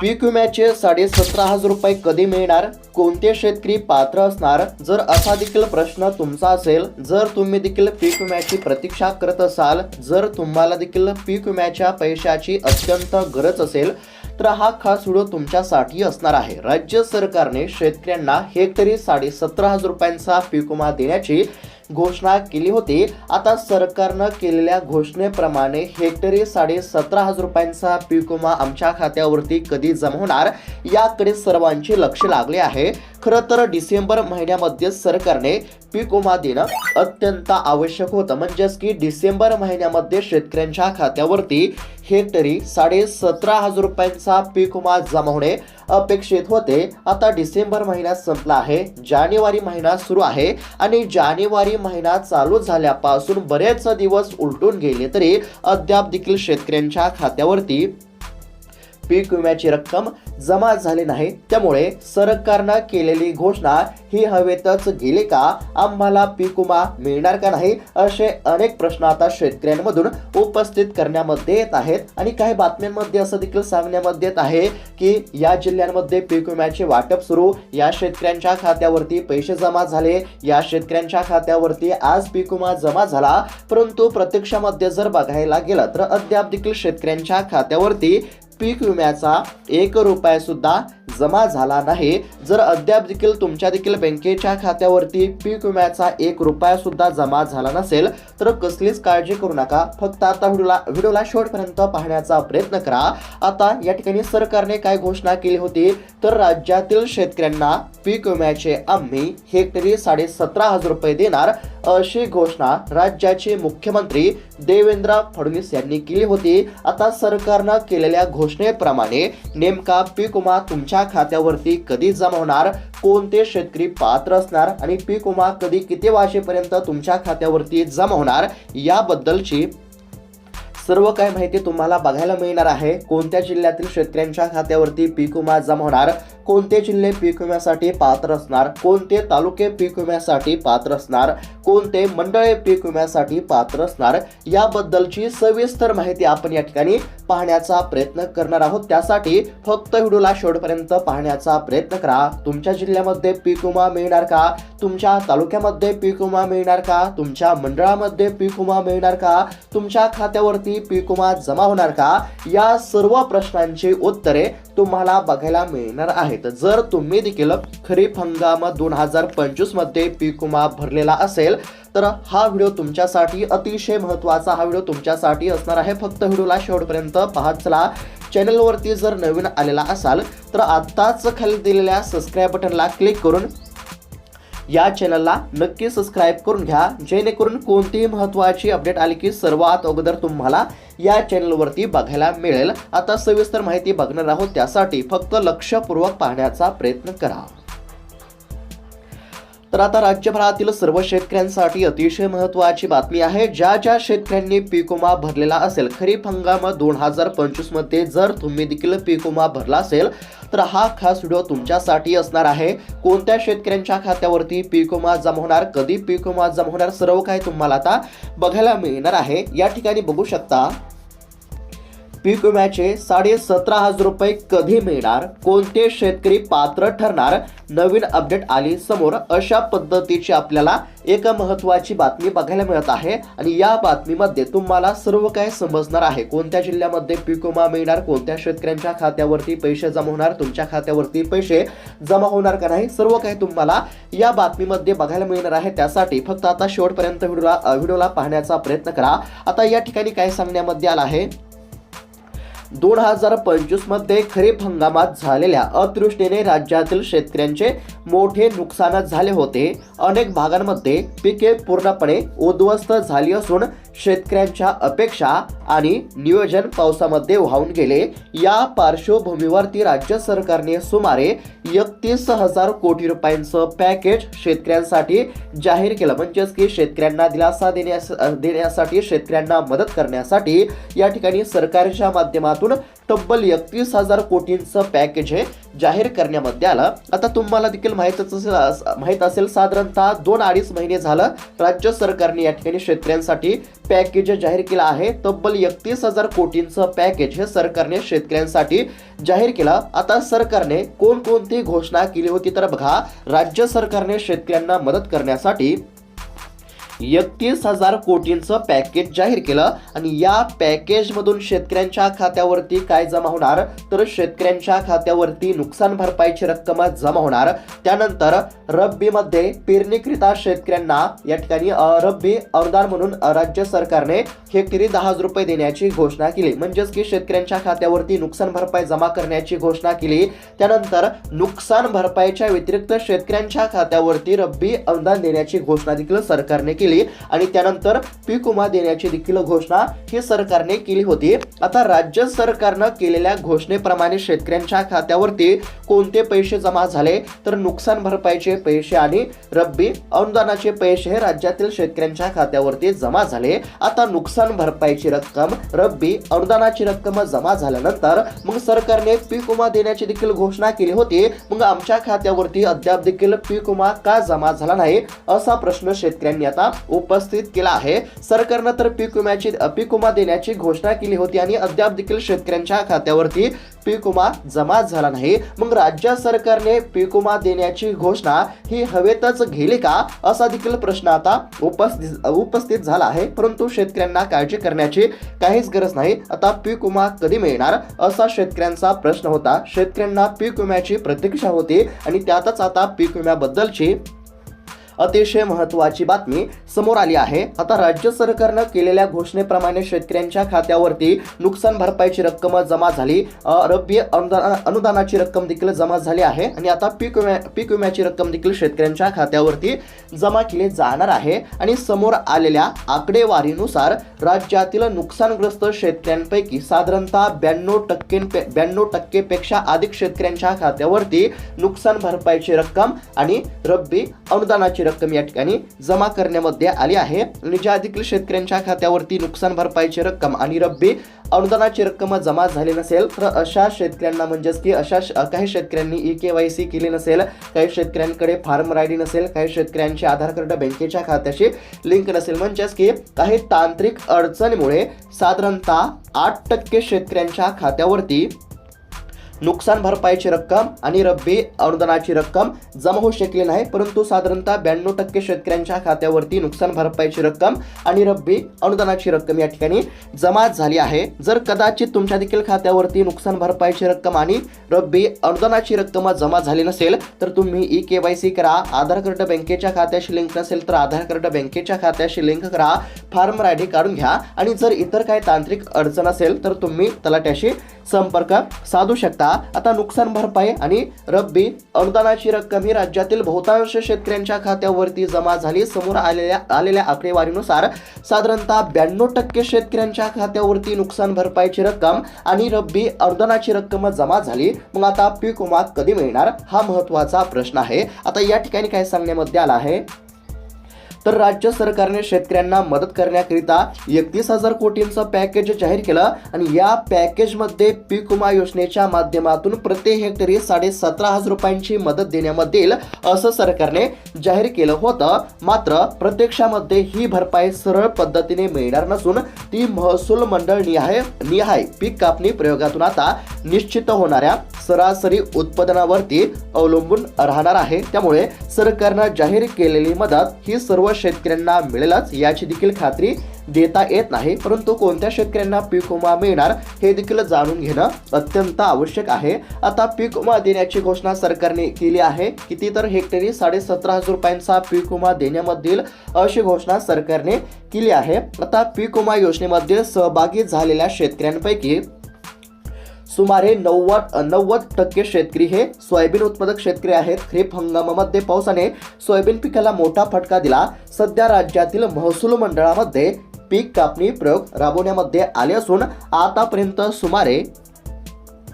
पीक विम्याचे साडेसतरा हजार रुपये कधी मिळणार? कोणते शेतकरी पात्र असणार? जर असा देखील प्रश्न तुमचा असेल जर तुम्ही देखील पीक विम्याची प्रतीक्षा करत असाल जर तुम्हाला देखील पीक विम्याच्या पैशाची अत्यंत गरज असेल तर हा खास व्हिडिओ तुमच्यासाठी असणार आहे. राज्य सरकारने शेतकऱ्यांना हेक्टरी साडेसतरा हजार रुपयांचा पीक विमा देण्याची घोषणा केली होती. आता सरकारनं केलेल्या घोषणेप्रमाणे हेक्टरी साडे सतरा हजार रुपयांचा पीक विमा आमच्या खात्यावरती कधी जमा होणार याकडे सर्वांचे लक्ष लागले आहे. खरं तर डिसेंबर महिन्यामध्ये सरकारने पीक विमा देणं अत्यंत आवश्यक होतं. म्हणजेच की डिसेंबर महिन्यामध्ये शेतकऱ्यांच्या खात्यावरती हेक्टरी साडे सतरा हजार रुपयांचा पीक विमा जमा होणे अपेक्षित होते. आता डिसेंबर महिना संपला आहे. जानेवारी महिना सुरू आहे आणि जानेवारी महिना चालू झाल्यापासून बरेच दिवस उलटून गेले तरी अद्याप देखील शेतकऱ्यांच्या खात्यावरती पीक विम्याची रक्कम जमा झाले नाही त्यामुळे सरकारनं केलेली घोषणा ही हवेतच गेली का? आम्हाला पीक विमा मिळणार का नाही? असे अनेक प्रश्न आता शेतकऱ्यांमधून उपस्थित करण्यामध्ये येत आहेत. आणि काही बातम्यांमध्ये असं देखील सांगण्यामध्ये येत आहे की या जिल्ह्यांमध्ये पीक विम्याचे वाटप सुरू. या शेतकऱ्यांच्या खात्यावरती पैसे जमा झाले. या शेतकऱ्यांच्या खात्यावरती आज पीक विमा जमा झाला. परंतु प्रत्यक्षामध्ये जर बघायला गेलं तर अद्याप देखील शेतकऱ्यांच्या खात्यावरती पीक विम्याचा एक रुपया सुद्धा जमा झाला नाही. जर अद्याप देखील तुमच्या देखील बँकेच्या खात्यावरती पीक विम्याचा एक रुपया सुद्धा जमा झाला नसेल तर कसलीच काळजी करू नका. फक्त आता व्हिडिओला व्हिडिओला शेवटपर्यंत पाहण्याचा प्रयत्न करा. आता या ठिकाणी सरकारने काय घोषणा केली होती? तर राज्यातील शेतकऱ्यांना पीक विम्याचे आम्ही हेक्टरी साडे सतरा हजार रुपये देणार अशी घोषणा राज्याचे मुख्यमंत्री देवेंद्र फडणवीस यांनी केली होती. आता सरकारनं केलेल्या घोषणेप्रमाणे नेमका पीक विमा तुमच्या खात्यावरती कधी जमा होणार कोणते शेतकरी पात्र असणार आणि पीक विमा कधी किती वाजेपर्यंत तुमच्या खात्यावरती जमा होणार याबद्दलची सर्व काही माहिती तुम्हाला बघायला मिळणार आहे. कोणत्या जिल्ह्यातील शेतकऱ्यांच्या खात्यावरती पीक विमा जमा होणार कोणते जिल्हे पीक विम्यासाठी पात्र असणार? कोणते तालुके पीक विम्यासाठी पात्र असणार? कोणते मंडळे पीक विम्यासाठी पात्र असणार? याबद्दलची सविस्तर माहिती आपण या ठिकाणी पाहण्याचा प्रयत्न करणार आहोत. त्यासाठी फक्त व्हिडिओला शेवटपर्यंत पाहण्याचा प्रयत्न करा. तुमच्या जिल्ह्यामध्ये पीक विमा मिळणार का? तुमच्या तालुक्यामध्ये पीक विमा मिळणार का? तुमच्या मंडळामध्ये पीक विमा मिळणार का? तुमच्या खात्यावरती पीक विमा जमा होणार का? या सर्व प्रश्नांची उत्तरे तुम्हाला बघायला मिळणार आहेत जर तुम्ही देखील खरीप हंगाम दोन हजार पंचवीसमध्ये पीक विमा भरलेला असेल तर हा व्हिडिओ तुमच्यासाठी अतिशय महत्त्वाचा हा व्हिडिओ तुमच्यासाठी असणार आहे. फक्त व्हिडिओला शेवटपर्यंत पाहत चला. चॅनलवरती जर नवीन आलेला असाल तर आत्ताच खाली दिलेल्या सबस्क्राईब बटनला क्लिक करून या चॅनलला नक्की सबस्क्राईब करून घ्या जेणेकरून कोणतीही महत्त्वाची अपडेट आली की सर्वात अगोदर तुम्हाला या चॅनलवरती बघायला मिळेल. आता सविस्तर माहिती बघणार आहोत त्यासाठी फक्त लक्षपूर्वक पाहण्याचा प्रयत्न करा. तर आता राज्यभरातील सर्व शेतकऱ्यांसाठी अतिशय महत्त्वाची बातमी आहे ज्या ज्या शेतकऱ्यांनी पीक विमा भरलेला असेल खरीप हंगाम दोन हजार पंचवीसमध्ये जर तुम्ही देखील पीक विमा भरला असेल तर हा खास व्हिडिओ तुमच्यासाठी असणार आहे. कोणत्या शेतकऱ्यांच्या खात्यावरती पीक विमा जमा होणार कधी पीक विमा जमा होणार सर्व काही तुम्हाला आता बघायला मिळणार आहे. या ठिकाणी बघू शकता. पीक विम्याचे साडे सतरा हजार रुपये कधी मिळणार? कोणते शेतकरी पात्र ठरणार? नवीन अपडेट आली समोर. अशा पद्धतीची आपल्याला एक महत्वाची बातमी बघायला मिळत आहे. आणि या बातमीमध्ये तुम्हाला सर्व काही समजणार आहे. कोणत्या जिल्ह्यामध्ये पीक विमा मिळणार? कोणत्या शेतकऱ्यांच्या खात्यावरती पैसे जमा होणार? तुमच्या खात्यावरती पैसे जमा होणार का नाही? सर्व काही तुम्हाला या बातमीमध्ये बघायला मिळणार आहे. त्यासाठी फक्त आता शेवटपर्यंत व्हिडिओला व्हिडिओला पाहण्याचा प्रयत्न करा. आता या ठिकाणी काय सांगण्यामध्ये आलं आहे? दोन हजार पंचवीसमध्ये खरीप हंगामात झालेल्या अतिवृष्टीने राज्यातील शेतकऱ्यांचे मोठे नुकसान झाले होते. अनेक भागांमध्ये पिके पूर्णपणे उद्ध्वस्त झाली असून शेतकऱ्यांच्या अपेक्षा आणि नियोजन पावसामध्ये वाहून गेले. या पार्श्वभूमीवरती राज्य सरकारने सुमारे एकतीस हजार कोटी रुपयांचं पॅकेज शेतकऱ्यांसाठी जाहीर केलं. म्हणजेच की शेतकऱ्यांना दिलासा देण्यास देण्यासाठी शेतकऱ्यांना मदत करण्यासाठी या ठिकाणी सरकारच्या माध्यमात माध्यमातून तब्बल एकतीस हजार कोटींचं पॅकेज हे जाहीर करण्यामध्ये आलं. आता तुम्हाला देखील माहीतच असेल माहीत असेल साधारणतः दोन अडीच महिने झालं राज्य सरकारने या ठिकाणी शेतकऱ्यांसाठी पॅकेज जाहीर केलं आहे. तब्बल एकतीस हजार कोटींचं पॅकेज हे सरकारने शेतकऱ्यांसाठी जाहीर केलं. आता सरकारने कोणकोणती घोषणा केली होती? तर बघा राज्य सरकारने शेतकऱ्यांना मदत करण्यासाठी एकतीस हजार कोटींचं पॅकेज जाहीर केलं. आणि या पॅकेजमधून शेतकऱ्यांच्या खात्यावरती काय जमा होणार? तर शेतकऱ्यांच्या खात्यावरती नुकसान भरपाईची रक्कम जमा होणार. त्यानंतर रब्बीमध्ये पेरणीकरिता शेतकऱ्यांना या ठिकाणी रब्बी अनुदान म्हणून राज्य सरकारने हेक्टरी दहा हजार रुपये देण्याची घोषणा केली. म्हणजेच की शेतकऱ्यांच्या खात्यावरती नुकसान भरपाई जमा करण्याची घोषणा केली. त्यानंतर नुकसान भरपाईच्या व्यतिरिक्त शेतकऱ्यांच्या खात्यावरती रब्बी अनुदान देण्याची घोषणा देखील सरकारने केली. आणि त्यानंतर पीक विमा देण्याची देखील घोषणा ही सरकारने केली होती. आता राज्य सरकारनं केलेल्या घोषणेप्रमाणे शेतकऱ्यांच्या खात्यावरती कोणते पैसे जमा झाले तर नुकसान भरपाईचे पैसे आणि रब्बी अनुदानाचे पैसे हे राज्यातील शेतकऱ्यांच्या खात्यावरती जमा झाले. आता नुकसान भरपाईची रक्कम रब्बी अनुदानाची रक्कम जमा झाल्यानंतर मग सरकारने पीक विमा देण्याची देखील घोषणा केली होती. मग आमच्या खात्यावरती अद्याप देखील पीक विमा का जमा झाला नाही असा प्रश्न शेतकऱ्यांनी आता उपस्थित केला आहे. सरकारनं तर पीक विम्याची पीक विमा देण्याची घोषणा केली होती आणि अद्याप देखील शेतकऱ्यांच्या खात्यावरती पीक विमा जमा झाला नाही. मग राज्य सरकारने पीक विमा देण्याची घोषणा ही हवेतच गेली का? असा देखील प्रश्न आता उपस्थित उपस्थित झाला आहे. परंतु शेतकऱ्यांना काळजी करण्याची काहीच गरज नाही. आता पीक विमा कधी मिळणार? असा शेतकऱ्यांचा प्रश्न होता. शेतकऱ्यांना पीक विम्याची प्रतीक्षा होती आणि त्यातच आता पीक विम्याबद्दलची अतिशय महत्वाची बातमी समोर आली आहे. आता राज्य सरकारनं केलेल्या घोषणेप्रमाणे शेतकऱ्यांच्या खात्यावरती नुकसान भरपाईची रक्कम जमा झाली. रब्बी अनुदान अनुदानाची रक्कम देखील जमा झाली आहे आणि आता पीक विम्या पीक विम्याची रक्कम देखील शेतकऱ्यांच्या खात्यावरती जमा केली जाणार आहे. आणि समोर आलेल्या आकडेवारीनुसार राज्यातील नुकसानग्रस्त शेतकऱ्यांपैकी साधारणतः ब्याण्णव टक्के ब्याण्णव टक्केपेक्षा अधिक शेतकऱ्यांच्या खात्यावरती नुकसान भरपाईची रक्कम आणि रब्बी अनुदानाची रक्कम या ठिकाणी जमा करण्यामध्ये आली आहे. आणि ज्या देखील शेतकऱ्यांच्या खात्यावरती नुकसान भरपाईची रक्कम आणि रब्बी अनुदानाची रक्कम जमा झाली नसेल तर अशा शेतकऱ्यांना म्हणजेच की अशा काही शेतकऱ्यांनी ई के वाय सी केली नसेल काही शेतकऱ्यांकडे फार्मर आय डी नसेल काही शेतकऱ्यांचे आधार कार्ड बँकेच्या खात्याशी लिंक नसेल म्हणजेच की काही तांत्रिक अडचणीमुळे साधारणतः आठ टक्के शेतकऱ्यांच्या खात्यावरती नुकसान भरपाईची रक्कम आणि रब्बी अनुदानाची रक्कम जमा होऊ शकली नाही परंतु साधारणतः ब्याण्णव टक्के शेतकऱ्यांच्या खात्यावरती नुकसान भरपाईची रक्कम आणि रब्बी अनुदानाची रक्कम या ठिकाणी जमा झाली आहे. जर कदाचित तुमच्या देखील खात्यावरती नुकसान भरपाईची रक्कम आणि रब्बी अनुदानाची रक्कम जमा झाली नसेल तर तुम्ही ई के वाय सी करा. आधार कार्ड बँकेच्या खात्याशी लिंक नसेल तर आधार कार्ड बँकेच्या खात्याशी लिंक करा. फार्मर आय डी काढून घ्या. आणि जर इतर काही तांत्रिक अडचण असेल तर तुम्ही तलाट्याशी संपर्क साधू शकता. आता नुकसान भरपाई आणि रब्बी अनुदानाची रक्कम ही राज्यातील बहुतांश शेतकऱ्यांच्या खात्यावरती जमा झाली. समोर आलेल्या आलेल्या आकडेवारीनुसार साधारणतः ब्याण्णव टक्के शेतकऱ्यांच्या खात्यावरती नुकसान भरपाईची रक्कम आणि रब्बी अनुदानाची रक्कम जमा झाली. मग आता पीक विमा कधी मिळणार? हा महत्त्वाचा प्रश्न आहे. आता या ठिकाणी काय सांगण्यामध्ये आला आहे? तर राज्य सरकारने शेतकऱ्यांना मदत करण्याकरिता एकतीस हजार कोटींचं पॅकेज जाहीर केलं आणि या पॅकेजमध्ये पीक विमा योजनेच्या माध्यमातून प्रति हेक्टरी साडे सतरा हजार रुपयांची मदत देण्यामध्ये येईल असं सरकारने जाहीर केलं होतं. मात्र प्रत्यक्षामध्ये ही भरपाई सरळ पद्धतीने मिळणार नसून ती महसूल मंडळ निहाय निहाय पीक कापणी प्रयोगातून आता निश्चित होणाऱ्या सरासरी उत्पादनावरती अवलंबून राहणार आहे. त्यामुळे सरकारनं जाहीर केलेली मदत ही सर्व शेतकऱ्यांना मिळेलच याची देखील खात्री देता येत नाही परंतु कोणत्या शेतकऱ्यांना पीक विमा मिळणार हे देखील जाणून घेणं अत्यंत आवश्यक आहे. आता पीक विमा देण्याची घोषणा सरकारने केली आहे. किती तर हेक्टरी साडेसतरा हजार रुपयांचा पीक विमा देण्यामधील अशी घोषणा सरकारने केली आहे. आता पीक विमा योजनेमध्ये सहभागी झालेल्या शेतकऱ्यांपैकी सुमारे नव्वद नव्वद टक्के शेतकरी हे सोयाबीन उत्पादक शेतकरी आहेत. खरीप हंगामामध्ये पावसाने सोयाबीन पिकाला मोठा फटका दिला. सध्या राज्यातील महसूल मंडळामध्ये पीक कापणी प्रयोग राबवण्यामध्ये आले असून आतापर्यंत सुमारे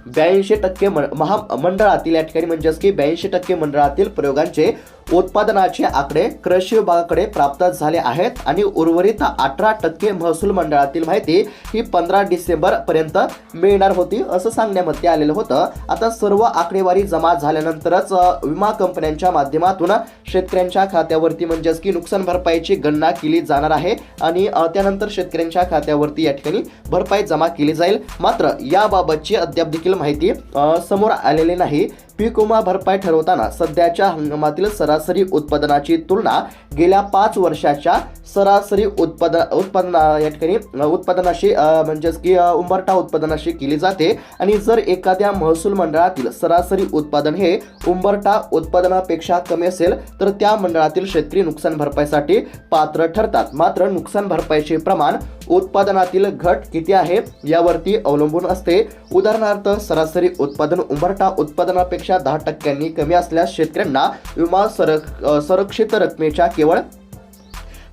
ब्याऐंशी टक्के म- महा मंडळातील या ठिकाणी म्हणजेच की ब्याऐंशी टक्के मंडळातील प्रयोगांचे उत्पादनाचे आकडे कृषी विभागाकडे प्राप्त झाले आहेत आणि उर्वरित अठरा टक्के महसूल मंडळातील माहिती ही पंधरा डिसेंबर पर्यंत मिळणार होती असं सांगण्यामध्ये आलेलं होतं. आता सर्व आकडेवारी जमा झाल्यानंतरच विमा कंपन्यांच्या माध्यमातून शेतकऱ्यांच्या खात्यावरती म्हणजेच की नुकसान भरपाईची गणना केली जाणार आहे आणि त्यानंतर शेतकऱ्यांच्या खात्यावरती या ठिकाणी भरपाई जमा केली जाईल. मात्र याबाबतची अद्याप देखील माहिती समोर आलेली नाही. पीक विमा भरपाई ठरवताना सध्याच्या हंगामातील सरासरी उत्पादनाची तुलना गेल्या पाच वर्षाच्या सरासरी उत्पादन उत्पादना या ठिकाणी उत्पादनाशी म्हणजेच की उंबरठा उत्पादनाशी केली जाते. आणि जर एखाद्या महसूल मंडळातील सरासरी उत्पादन हे उंबरठा उत्पादनापेक्षा कमी असेल तर त्या मंडळातील शेतकरी नुकसान भरपाईसाठी पात्र ठरतात. मात्र नुकसान भरपाईचे प्रमाण उत्पादनातील घट किती आहे यावरती अवलंबून असते. उदाहरणार्थ सरासरी उत्पादन उंबरठा उत्पादनापेक्षा दहा टक्क्यांनी कमी असल्यास शेतकऱ्यांना विमा संरक संरक्षित रकमेच्या केवळ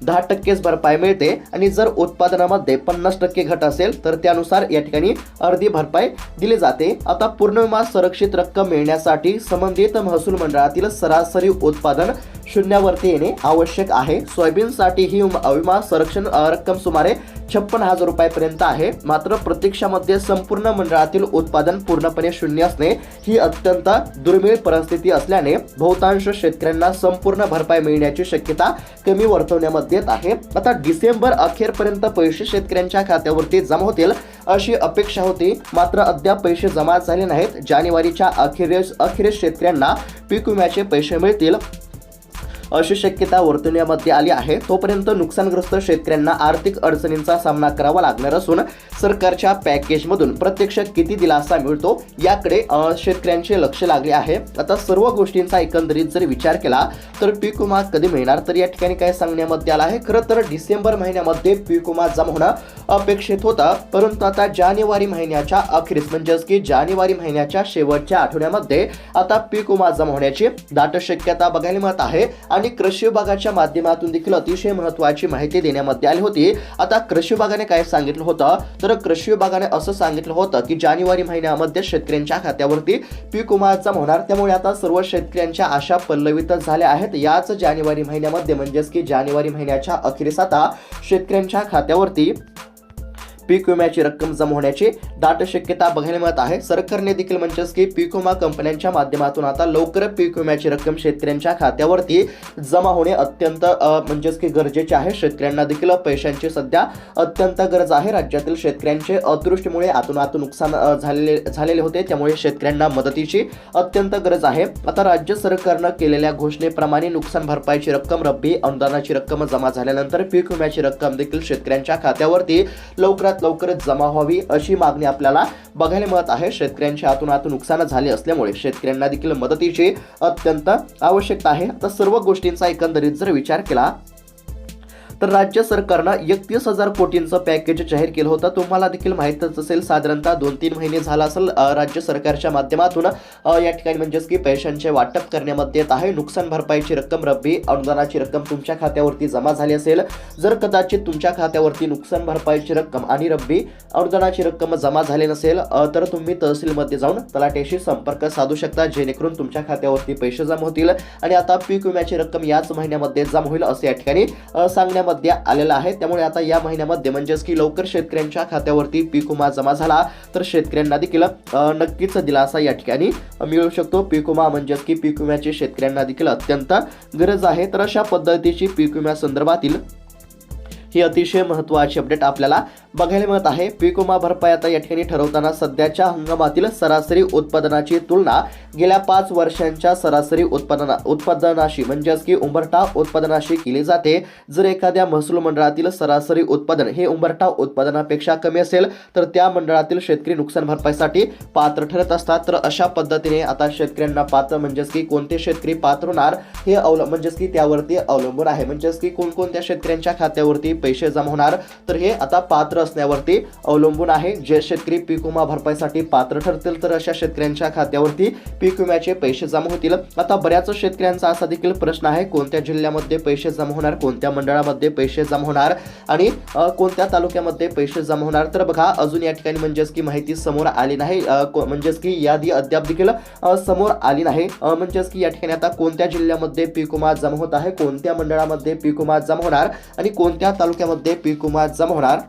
दहा टक्केच भरपाई मिळते. आणि जर उत्पादनामध्ये पन्नास टक्के घट असेल तर त्यानुसार या ठिकाणी अर्धी भरपाई दिली जाते. आता पूर्ण विमा संरक्षित रक्कम मिळण्यासाठी संबंधित महसूल मंडळातील सरासरी उत्पादन शून्यावरती येणे आवश्यक आहे. सोयाबीनसाठी ही विमा विमा संरक्षण रक्कम सुमारे छप्पन हजार रुपयापर्यंत आहे. मात्र प्रत्यक्षामध्ये संपूर्ण मंडळातील उत्पादन पूर्णपणे शून्य असणे ही अत्यंत दुर्मिळ परिस्थिती असल्याने बहुतांश शेतकऱ्यांना संपूर्ण भरपाई मिळण्याची शक्यता कमी वर्तवण्यामध्ये येत आहे. आता डिसेंबर अखेरपर्यंत पैसे शेतकऱ्यांच्या खात्यावरती जमा होतील अशी अपेक्षा होती. मात्र अद्याप पैसे जमा झाले नाहीत. जानेवारीच्या अखेरीस अखेरीस शेतकऱ्यांना पीक विम्याचे पैसे मिळतील. अशी शक्यता वर्तवण्यामध्ये आली आहे. तोपर्यंत नुकसानग्रस्त शेतकऱ्यांना आर्थिक अडचणींचा सामना करावा लागणार असून सरकारच्या पॅकेजमधून प्रत्यक्ष किती दिलासा मिळतो याकडे शेतकऱ्यांचे लक्ष लागले आहे. आता सर्व गोष्टींचा एकंदरीत जर विचार केला तर पीक विमा कधी मिळणार? तर या ठिकाणी काय सांगण्यामध्ये आलं आहे. खरं तर डिसेंबर महिन्यामध्ये पीक विमा जमा होणं अपेक्षित होता. परंतु आता जानेवारी महिन्याच्या अखेरीस म्हणजेच की जानेवारी महिन्याच्या शेवटच्या आठवड्यामध्ये आता पीक विमा जमा होण्याची दाट शक्यता बघायला मिळत आहे. आणि आणि कृषी विभागाच्या माध्यमातून देखील अतिशय महत्वाची माहिती देण्यामध्ये आली होती. आता कृषी विभागाने काय सांगितलं होतं? तर कृषी विभागाने असं सांगितलं होतं की जानेवारी महिन्यामध्ये शेतकऱ्यांच्या खात्यावरती पीक विमा होणार. त्यामुळे आता सर्व शेतकऱ्यांच्या आशा पल्लवित झाल्या आहेत. याच जानेवारी महिन्यामध्ये म्हणजेच की जानेवारी महिन्याच्या अखेरीस आता शेतकऱ्यांच्या खात्यावरती पीक विम्याची रक्कम जमा होण्याची दाट शक्यता बघायला मिळत आहे. सरकारने देखील म्हणजेच की पीक विमा कंपन्यांच्या माध्यमातून आता लवकर पीक विम्याची रक्कम शेतकऱ्यांच्या खात्यावरती जमा होणे अत्यंत म्हणजेच की गरजेचे आहे. शेतकऱ्यांना देखील पैशांची सध्या अत्यंत गरज आहे. राज्यातील शेतकऱ्यांचे अदृष्टीमुळे आतून आतून नुकसान झालेले झालेले होते. त्यामुळे शेतकऱ्यांना मदतीची अत्यंत गरज आहे. आता राज्य सरकारनं केलेल्या घोषणेप्रमाणे नुकसान भरपाईची रक्कम रब्बी अनुदानाची रक्कम जमा झाल्यानंतर पीक विम्याची रक्कम देखील शेतकऱ्यांच्या खात्यावरती लवकरात लवकरच जमा व्हावी अशी मागणी आपल्याला बघायला मिळत आहे. शेतकऱ्यांच्या हातून आतून नुकसान झाले असल्यामुळे शेतकऱ्यांना देखील मदतीची अत्यंत आवश्यकता आहे. आता सर्व गोष्टींचा एकंदरीत जर विचार केला तर राज्य सरकारनं एकतीस हजार कोटींचं पॅकेज जाहीर केलं होतं. तुम्हाला देखील माहीतच असेल साधारणतः दोन तीन महिने झाला असेल राज्य सरकारच्या माध्यमातून या ठिकाणी म्हणजेच की पैशांचे वाटप करण्यामध्ये येत आहे. नुकसान भरपाईची रक्कम रब्बी अनुदानाची रक्कम तुमच्या खात्यावरती जमा झाली असेल. जर कदाचित तुमच्या खात्यावरती नुकसान भरपाईची रक्कम आणि रब्बी अनुदानाची रक्कम जमा झाली नसेल तर तुम्ही तहसीलमध्ये जाऊन तलाट्याशी संपर्क साधू शकता जेणेकरून तुमच्या खात्यावरती पैसे जमा होतील. आणि आता पीक विम्याची रक्कम याच महिन्यामध्ये जमा होईल असं या ठिकाणी सांगण्यामध्ये महिन्यामध्ये आलेला आहे. त्यामुळे आता या महिन्यामध्ये म्हणजेच की लवकर शेतकऱ्यांच्या खात्यावरती पीक विमा जमा झाला तर शेतकऱ्यांना देखील नक्कीच दिलासा या ठिकाणी मिळू शकतो. पीक विमा म्हणजेच की पीक विम्याची शेतकऱ्यांना देखील अत्यंत गरज आहे. तर अशा पद्धतीची पीक विम्या संदर्भातील ही अतिशय महत्त्वाची अपडेट आपल्याला बघायला मिळत आहे. पीक विमा भरपाई आता या ठिकाणी ठरवताना सध्याच्या हंगामातील सरासरी उत्पादनाची तुलना गेल्या पाच वर्षांच्या सरासरी उत्पादना उत्पादनाशी म्हणजेच की उंबरठा उत्पादनाशी केली जाते. जर एखाद्या महसूल मंडळातील सरासरी उत्पादन हे उंबरठा उत्पादनापेक्षा कमी असेल तर त्या मंडळातील शेतकरी नुकसान भरपाईसाठी पात्र ठरत असतात. तर अशा पद्धतीने आता शेतकऱ्यांना पात्र म्हणजेच की कोणते शेतकरी पात्र होणार हे अवलंब म्हणजेच की त्यावरती अवलंबून आहे. म्हणजेच की कोणकोणत्या शेतकऱ्यांच्या खात्यावरती पैसे जमा होणार. तर हे आता पात्र असण्यावरती अवलंबून आहे. जे शेतकरी पीक विमा भरपाईसाठी पात्र ठरतील तर अशा शेतकऱ्यांच्या खात्यावरती पीक विम्याचे पैसे जमा होतील. आता बऱ्याच शेतकऱ्यांचा असा देखील प्रश्न आहे कोणत्या जिल्ह्यामध्ये पैसे जमा होणार कोणत्या मंडळामध्ये पैसे जमा होणार आणि कोणत्या तालुक्यामध्ये पैसे जमा होणार. तर बघा अजून या ठिकाणी म्हणजेच की माहिती समोर आली नाही. म्हणजेच की यादी अद्याप देखील समोर आली नाही. म्हणजेच की या ठिकाणी आता कोणत्या जिल्ह्यामध्ये पीक विमा जमा होत आहे कोणत्या मंडळामध्ये पीक विमा जमा होणार आणि कोणत्या तालुक्यामध्ये पीक विमा जमा होणार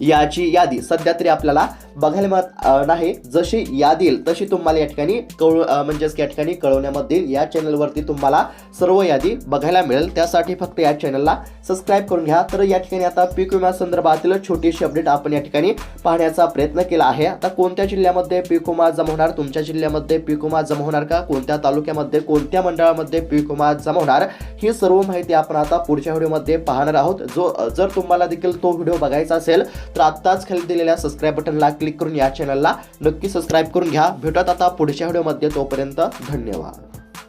याची यादी सध्या तरी आपल्याला बघायला मिळत नाही. जशी यादी येईल तशी तुम्हाला या ठिकाणी कळू म्हणजेच या ठिकाणी कळवण्यात येईल. या चॅनलवरती तुम्हाला सर्व यादी बघायला मिळेल. त्यासाठी फक्त या चॅनलला सबस्क्राईब करून घ्या. तर या ठिकाणी आता पीक विमा संदर्भातील छोटीशी अपडेट आपण या ठिकाणी पाहण्याचा प्रयत्न केला आहे. आता कोणत्या जिल्ह्यामध्ये पीक विमा जमा होणार? तुमच्या जिल्ह्यामध्ये पीक विमा जमा होणार का? कोणत्या तालुक्यामध्ये कोणत्या मंडळामध्ये पीक विमा जमा होणार? ही सर्व माहिती आपण आता पुढच्या व्हिडिओमध्ये पाहणार आहोत. जो जर तुम्हाला देखील तो व्हिडिओ बघायचा असेल तर आत्ताच खाली दिलेल्या सबस्क्राईब बटनला क्लिक करून या चॅनलला नक्की सबस्क्राईब करून घ्या. भेटत आता पुढच्या व्हिडिओमध्ये तोपर्यंत धन्यवाद.